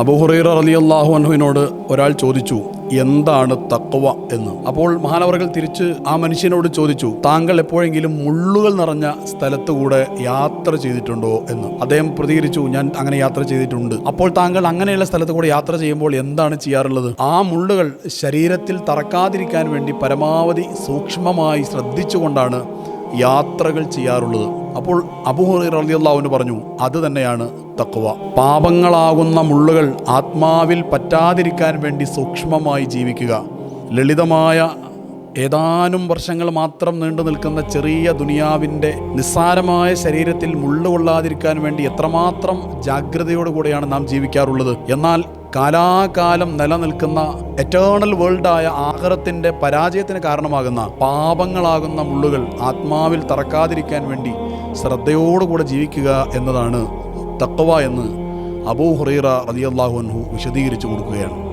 അബൂഹുറൈറ അള്ളാഹു അൻഹുവിനോട് ഒരാൾ ചോദിച്ചു എന്താണ് തക്കവ എന്ന്? അപ്പോൾ മഹാനവർകൾ തിരിച്ച് ആ മനുഷ്യനോട് ചോദിച്ചു താങ്കൾ എപ്പോഴെങ്കിലും മുള്ളുകൾ നിറഞ്ഞ സ്ഥലത്തുകൂടെ യാത്ര ചെയ്തിട്ടുണ്ടോ എന്ന്? അദ്ദേഹം പ്രതികരിച്ചു ഞാൻ അങ്ങനെ യാത്ര ചെയ്തിട്ടുണ്ട്. അപ്പോൾ താങ്കൾ അങ്ങനെയുള്ള സ്ഥലത്ത് കൂടെ യാത്ര ചെയ്യുമ്പോൾ എന്താണ് ചെയ്യാറുള്ളത്? ആ മുള്ളുകൾ ശരീരത്തിൽ തറക്കാതിരിക്കാൻ വേണ്ടി പരമാവധി സൂക്ഷ്മമായി ശ്രദ്ധിച്ചുകൊണ്ടാണ് യാത്രകൾ ചെയ്യാറുള്ളത്. അപ്പോൾ അബുഹുറിയാഹുവിന് പറഞ്ഞു അത് തന്നെയാണ് തക്കുവ പാപങ്ങളാകുന്ന മുള്ളുകൾ ആത്മാവിൽ പറ്റാതിരിക്കാൻ വേണ്ടി സൂക്ഷ്മമായി ജീവിക്കുക. ലളിതമായ ഏതാനും വർഷങ്ങൾ മാത്രം നീണ്ടു നിൽക്കുന്ന ചെറിയ ദുനിയാവിന്റെ നിസ്സാരമായ ശരീരത്തിൽ മുള്ളുകൊള്ളാതിരിക്കാൻ വേണ്ടി എത്രമാത്രം ജാഗ്രതയോടുകൂടെയാണ് നാം ജീവിക്കാറുള്ളത്. എന്നാൽ കാലാകാലം നിലനിൽക്കുന്ന എറ്റേണൽ വേൾഡായ ആഹാരത്തിന്റെ പരാജയത്തിന് കാരണമാകുന്ന പാപങ്ങളാകുന്ന മുള്ളുകൾ ആത്മാവിൽ തറക്കാതിരിക്കാൻ വേണ്ടി ശ്രദ്ധയോടുകൂടെ ജീവിക്കുക എന്നതാണ് തക്കവ എന്ന് അബൂ ഹുറൈറ റളിയല്ലാഹു അൻഹു വിശദീകരിച്ചു കൊടുക്കുകയാണ്.